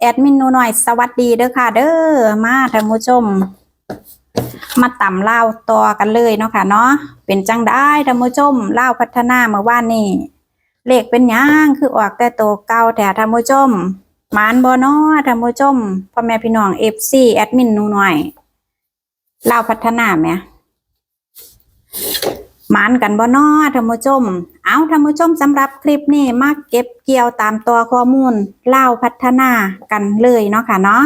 แอดมินหนูหน่อยสวัสดีเด้อค่ะ เด้อมาท่านผู้ชม มาต่ำเล่าต่อกันเลยเนาะค่ะเนาะเป็นจังได้ท่านผู้ชมเล่าพัฒนาเมื่อวานนี่เลขเป็นหยังคือออกแต่ตัวเก่าแต่ท่านผู้ชมมานบ่เนาะท่านผู้ชมพ่อแม่พี่น้อง FC แอดมินหนูหน่อยเล่าพัฒนาแหม มานกันบ่นอท่านผู้ชม เอาท่านผู้ชมสำหรับคลิปนี้มาเก็บเกี่ยวตามตัวข้อมูลเล่าพัฒนากันเลยเนาะค่ะเนาะ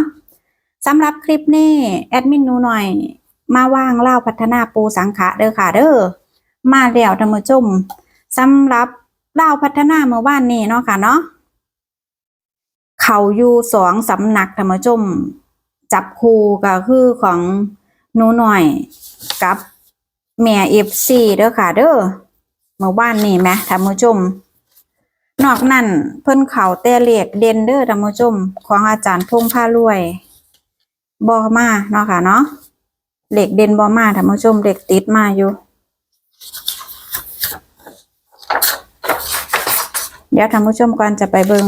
สำหรับคลิปนี้แอดมินหนูหน่อย มาว่างเล่าพัฒนาปูสังขะเด้อค่ะเด้อมาแล้วท่านผู้ชมสำหรับเล่าพัฒนาเมื่อวานนี้เนาะค่ะเนาะเขาอยู่สองสำนักท่านผู้ชม จับคู่ก็คือของหนูหน่อยกับ แม่เอฟซีเด้อค่ะ เด้อเมื่อวานนี่แหมท่านผู้ชม นอกนั้นเพิ่นเขาแต่เลขเด่นเด้อท่านผู้ชม ของอาจารย์พงษ์พารวยบ่มาเนาะค่ะเนาะเหลขเด่นบ่มาท่านผู้ชมเลขติดมาอยู่ เดี๋ยวท่านผู้ชมก่อนจะไปเบิง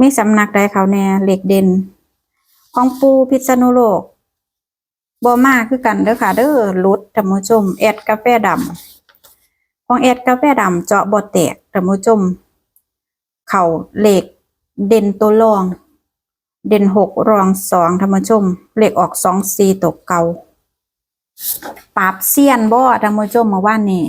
มีสำนักใดเขาแน่เหลขเด่นของปูพิษณุโลก บ่มาคือกันเด้อค่ะ เด้อรุดท่านผู้ชมแอดกาแฟดำของแอดกาแฟดำเจาะบ่แตกท่านผู้ชม เข่าเหล็กเด่นตัวรอง เด่นหกรองสองท่านผู้ชมเหล็กออกสองสี่ตกเก่าปราบเซียนบ่ท่านผู้ชมเมื่านนี้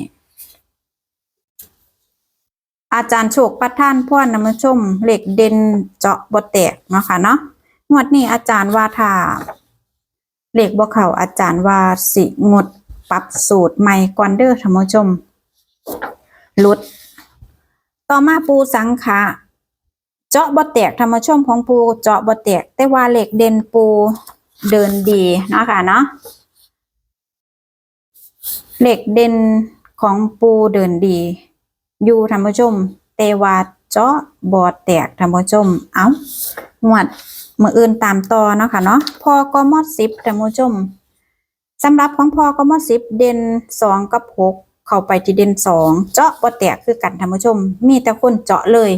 อาจารย์โชคประท่านพ่อท่านำชมเหล็กเด่นเจาะบ่แตกเนาะค่ะเนาะงวดนี้อาจารย์ว่าถ้า เลขบ่เข้าอาจารย์ว่าสิงดปรับสูตรใหม่ก่อนเด้อท่านผู้ชมลุด ต่อมาปูสังขะเจาะบ่แตกธรรมชมของปูเจาะบ่แตก แต่ว่าเหล็กเด่นปูเดินดีเนาะค่ะเนาะเหล็กเด่นของปูเดินดี อยู่ธรรมชม แต่ว่าเจาะบ่แตกธรรมชม เอ้างวด มืออื่นตามต่อเนาะค่ะเนาะพอกมอดสิบท่านผู้ชมสำหรับของพอกมอดสิบเด่นสองกับหกเข้าไปที่เด่นสองเจาะบ่แตกคือกันท่านผู้ชม มีแต่คนเจาะเลย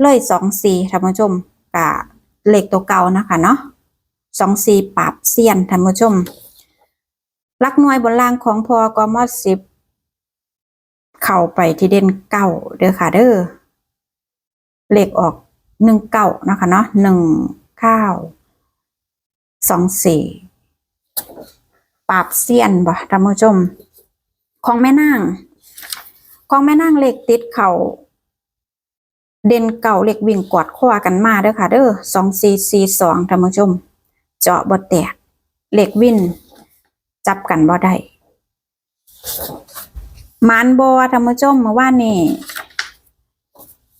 เลยสองสี่ท่านผู้ชมกะเหลขตัวเก่านะคะเนาะสองสี่ปราบเซียนท่านผู้ชมลักหน่วยบนล่างของพอกมอดสิบเข้าไปที่เด่นเก้าเด้อค่ะเด้อเหลขออกหนึ่งเก้านะคะเนาะหนึ่ง ข้าวสองสี่ปราบเซียนบ่ท่านผู้ชม ของแม่นางของแม่นางเหล็กติดเข่าเด่นเก่าเหล็กวิ่งกอดข้อกันมาเด้อค่ะ เด้อสองสี่สี่สองท่านผู้ชม เจาะบ่แตกเหล็กวิ่นจับกันบ่ได้มานบอท่านผู้ชมเมื่อวานนี้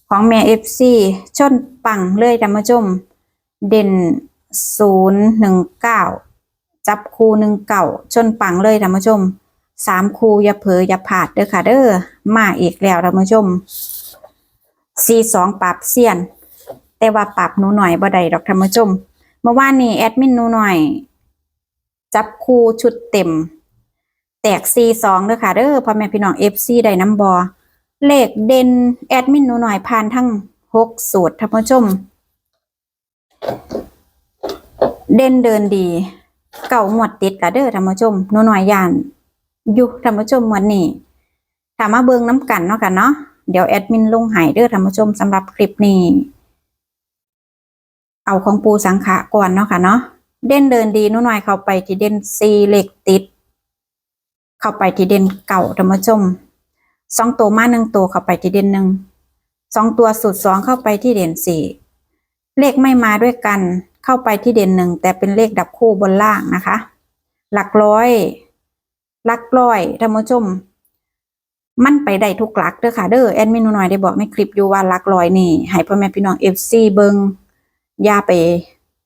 ของแม่เอฟซีชนปังเลยท่านผู้ชม เด่นศูนย์หนึ่งเก้าจับคูหนึ่งเก่าชนปังเลยท่านผู้ชมสามคูอย่าเผลออย่าผาดเด้อค่ะเด้อมาอีกแล้วท่านผู้ชมสี่สองปรับเซียน แต่ว่าปรับหนูหน่อยบ่ได้ดอกท่านผู้ชมเมื่อวานนี้แอดมินหนูหน่อย จับคูชุดเต็ม แตกซีสองเด้อค่ะเด้อพ่อแม่พี่น้องเอฟซีได้น้ำบอเลขเด่นแอดมินหนูหน่อยผ่านทั้งหกสูตรท่านผู้ชม เด่นเดินดี เก่าหมวดติดกะเด้อท่านผู้ชมหนูหน่อยยานอยู่ท่านผู้ชมวดนี้ถามมาเบิงน้ำกันเนาะกันเนาะเดี๋ยวแอดมินลงหายเด้อท่านผู้ชมสำหรับคลิปนี้เอาของปูสังขะก่อนเนาะค่ะเนาะเด่นเดินดีหนูหน่อยเข้าไปที่เด่นซีเหล็กติด เข้าไปที่เด่นเก่าท่านผู้ชมสองตัวมาหนึ่งตัวเข้าไปที่เด่นหนึ่งสองตัวสุดสองเข้าไปที่เด่นสี่ เลขไม่มาด้วยกัน เข้าไปที่เด่นหนึ่งแต่เป็นเลขดับคู่บนล่างนะคะ หลักร้อย หลักร้อยท่านผู้ชม มันไปได้ทุกหลักเด้อค่ะเด้อแอดมินหน่อยได้บอกในคลิปอยู่ว่าหลักร้อยนี่ให้พ่อแม่พี่น้องเอฟซีเบิงอย่าไป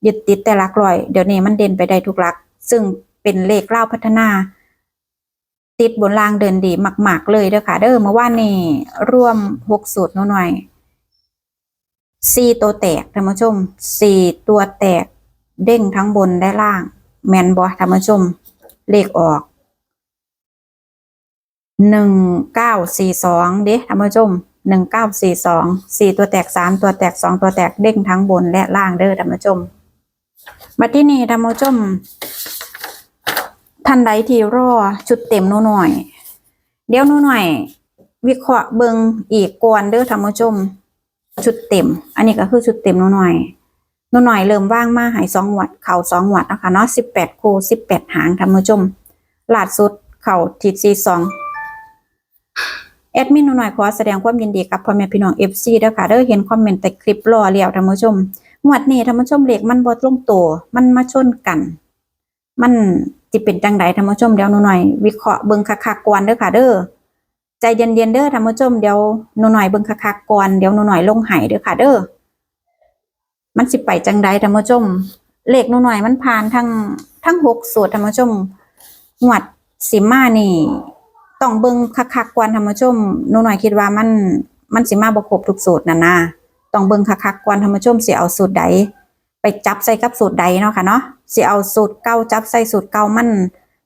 ยึดติดแต่หลักร้อย เดี๋ยวนี้มันเด่นไปได้ทุกหลัก ซึ่งเป็นเลขเล่าพัฒนาติดบนรางเดินดีมาก ๆ เลยเด้อค่ะ เด้อเมื่อวานนี้ร่วมหกสูตรหน่อย สี่ตัวแตกท่านผู้ชมสี่ตัวแตกเด้งทั้งบนและล่าง แมนบอท่านผู้ชม เลขออกหนึ่งเก้าสี่สองเด้ท่านผู้ชมหนึ่งเก้าสี่สองสี่ตัวแตกสามตัวแตกสองตัวแตกเด้งทั้งบนและล่างเด้อท่านผู้ชม มาที่นี่ท่านผู้ชม ท่านใดที่รอชุดเต็มนูหน่อย เดี๋ยวนูหน่อย วิเคราะห์เบิงอีกก่อนเด้อท่านผู้ชม ชุดเต็ม อันนี้ก็คือชุดเต็มนูหน่อยนูหน่อยเริ่มว่างมาหายสองหวัด เข่าสองหวัดนะคะเนาะสิบแปดคู่สิบแปดหางท่านผู้ชมลาดสุด เข่าทีซีสองแอดมินหนูหน่อยขอแสดงความยินดีกับพ่อแม่พี่น้องเอฟซีเด้อค่ะเด้อเห็นคอมเมนต์แต่คลิปรอเลี้ยวท่านผู้ชมงวดนี้ท่านผู้ชมเหลขมันบ่ตรงตัวมันมาชนกัน มันสิเป็นจังใดท่านผู้ชมเดี๋ยวหนูหน่อย วิเคราะห์เบิ่งคักๆก่อนเด้อค่ะเด้อ ใจเย็นๆเด้อท่านผู้ชมเดี๋ยวหนูหน่อยเบิ่งคักๆก่อนเดี๋ยวหนูหน่อยลงหายเด้อค่ะ เด้อมันสิไปจังใดท่านผู้ชมเลขหนูหน่อยมันผ่านทั้งทั้งหกสูตรท่านผู้ชมงวดสิมานี่ต้องเบิ่งคักๆก่อนท่านผู้ชมหนูหน่อยคิดว่ามันมันสิมาบ่ครบทุกสูตรน่ะนะต้องเบิ่งคักๆก่อนท่านผู้ชมสิเอาสูตรใดไปจับใส่กับสูตรใดเนาะค่ะเนาะสิเอาสูตรเก่าจับใส่สูตรเก่ามัน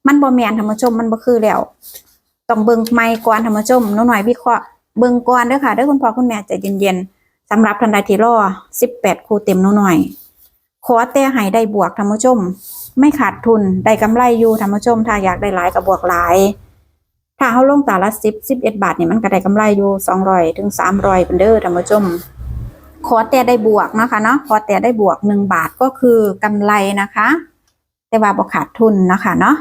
มันบ่แมนท่านผู้ชมมันบ่คือแล้ว ต้องเบิ่งไมค์ก่อนท่านผู้ชมหนูหน่อยวิเคราะห์เบิ่งก่อนเด้อค่ะเด้อคุณพ่อคุณแม่ใจเย็นๆสำหรับท่านใดที่รอ18ครูเต็มหนูหน่อย ขอแต่ให้ได้บวกท่านผู้ชม ไม่ขาดทุนได้กำไรอยู่ท่านผู้ชม ถ้าอยากได้หลายก็บบวกหลายถ้าเฮาลงตาละ10 11บเอ็ดบาทนี่มันก็ได้กำไรอยู่200ถึง300เป็นเด้อท่านผู้ชมขอแต่ได้บวกนะคะเนาะขอแต่ได้บวก1บาทก็คือกำไรนะคะ แต่ว่าบ่ขาดทุนนะคะเนาะ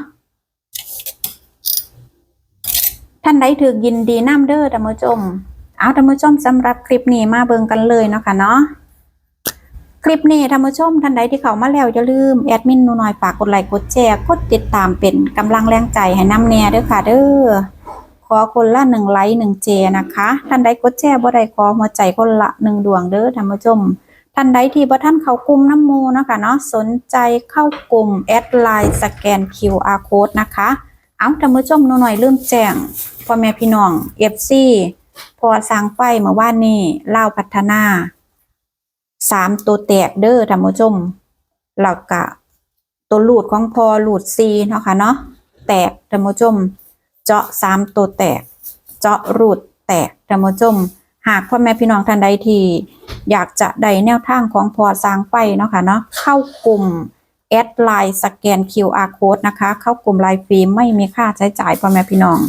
ท่านใดถือยินดีน้ำเด้อท่านผู้ชม เอาท่านผู้ชมสำหรับคลิปนี้มาเบิ่งกันเลยเนาะค่ะเนาะคลิปนี้ท่านผู้ชมท่านใดที่เข้ามาแล้วอย่าลืมแอดมินหนูน้อยฝากกดไลค์กดแชร์กดติดตามเป็นกำลังแรงใจให้น้ำแน่เด้อค่ะเด้อขอคนละหนึ่งไลค์หนึ่งเจนะคะ ท่านใดกดแชร์บ่ได้ขอหัวใจคนละหนึ่งดวงเด้อท่านผู้ชมท่านใดที่บ่ท่านเข้ากลุ่มน้ำมูนะคะเนาะสนใจเข้ากลุ่มแอดไลน์สแกน QR code นะคะ เอาท่านผู้ชมหนูหน่อยลืมแจ้งพ่อแม่พี่น้องเอฟซีพอสร้างไฟเมื่อวานนี้เล่าพัฒนาสามตัวแตกเด้อท่านผู้ชมแล้วก็ตัวหลูดของพอหลูดซีเนาะค่ะเนาะแตกท่านผู้ชมเจาะสามตัวแตก เจาะรูดแตกท่านผู้ชมหากพ่อแม่พี่น้องท่านใดที่อยากจะได้แนวทางของพอสร้างไฟเนาะค่ะเนาะเข้ากลุ่ม อดไลน์สแกน QR code นะคะ เข้ากลุ่มไลน์ฟรีไม่มีค่าใช้จ่ายพ่อแม่พี่น้อง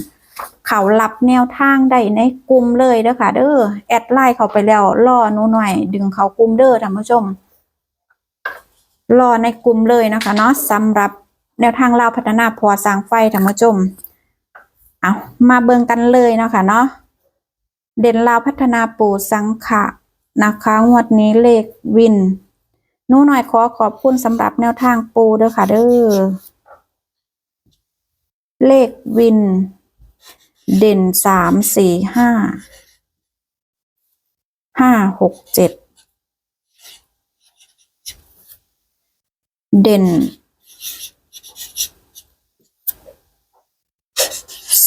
เขารับแนวทางได้ในกลุ่มเลยเด้อค่ะ เด้อแอดไลน์เขาไปแล้วรอหนูหน่อย ดึงเขากลุ่มเด้อท่านผู้ชมรอในกลุ่มเลยนะคะเนาะสำหรับแนวทางเราพัฒนาพอสร้างไฟท่านผู้ชมเอามาเบิ่งกันเลยเนาะค่ะเนาะเด่นลาวพัฒนาปู่สังขะนะคะงวดนี้เลขวิน นูหน่อยขอขอบคุณสำหรับแนวทางปูเด้อค่ะเด้อ เลขวิน เด่นสามสี่ห้า ห้าหกเจ็ด เด่น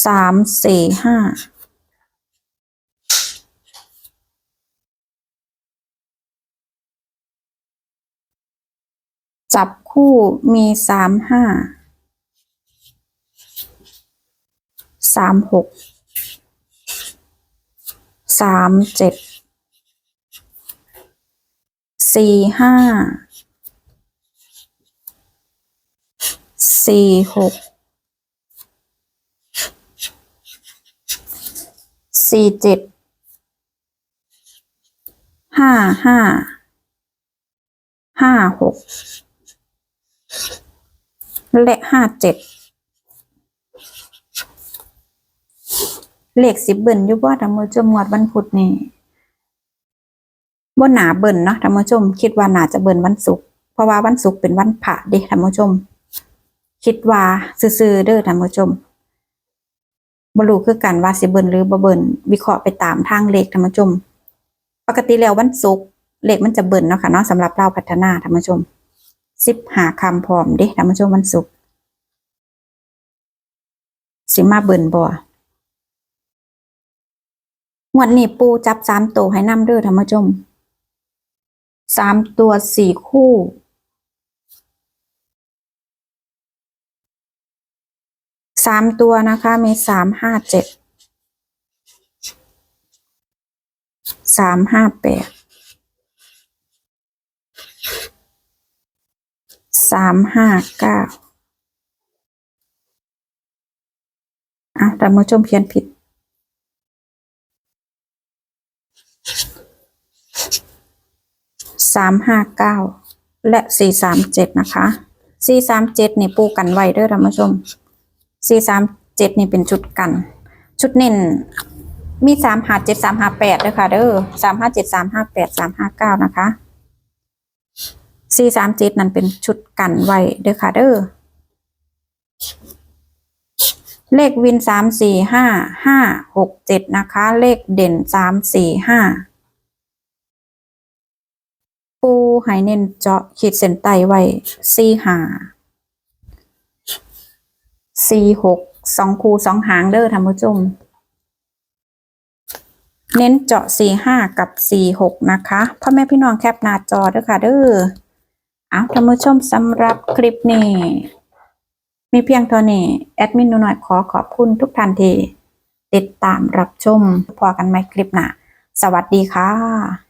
สามสี่ห้า จับคู่มีสามห้าสามหกสามเจ็ดสี่ห้าสี่หกสี่เจ็ดห้าห้าห้าหก และห้าเจ็ดเลขสิบเบิ่นอยู่บ่ท่านผู้ชมงวดวันพุธนี่บ่หนาเบิ่นเนาะท่านผู้ชม คิดว่าหนาจะเบิ่นวันศุกร์เพราะว่าวันศุกร์เป็นวันพระเด้ท่านผู้ชม คิดว่าซื่อๆเด้อท่านผู้ชมบ่รู้คือกันว่าสิเบิ่นหรือบ่เบิ่นวิเคราะห์ไปตามทางเลขท่านผู้ชม ปกติแล้ววันศุกร์เลขมันจะเบิ่นเนาะค่ะเนาะสำหรับเราพัฒนาท่านผู้ชม สิบหาคำพร้อมเด้ท่านผู้ชมวันศุกร์สิมาเบิ่นบ่งวดนี้ปูจับสามตัวให้นำเด้อท่านผู้ชมสามตัวสี่คู่สามตัวนะคะมีสามห้าเจ็ดสามห้าแปด สามห้าเก้าอะแต่มือชมเขียนผิด สามห้าเก้าและสี่สามเจ็ดนะคะสี่สามเจ็ดนี่ปูกันไว้เด้วยท่านผู้ชมสี่สามเจ็ดนี่เป็นชุดกัน ชุดเน้นมีสามห้าเจ็ดสามห้าแปดด้วยค่ะเด้อสามห้าเจ็ดสามห้าแปดสามห้าเก้านะคะ สี่สามเจ็ดนั่นเป็นชุดกันไว้เด้อค่ะเด้อเลขวินสามสี่ห้าห้าหกเจ็ดนะคะ เลขเด่นสามสี่ห้าปูหายเน้นเจาะขีดเส้นใต้ไว้สี่หาสี่หกสองคูสองหางเด้อท่านผู้ชมเน้นเจาะสี่ห้ากับสี่หกนะคะพ่อแม่พี่น้องแคปหน้าจอเด้อค่ะเด้อ เอาท่านผู้ชมสำหรับคลิปนี้ มีเพียงเท่านี้ แอดมินหนูหน่อยขอขอบคุณทุกท่านที่ติดตามรับชม พอกันไหมคลิปหน้าสวัสดีค่ะ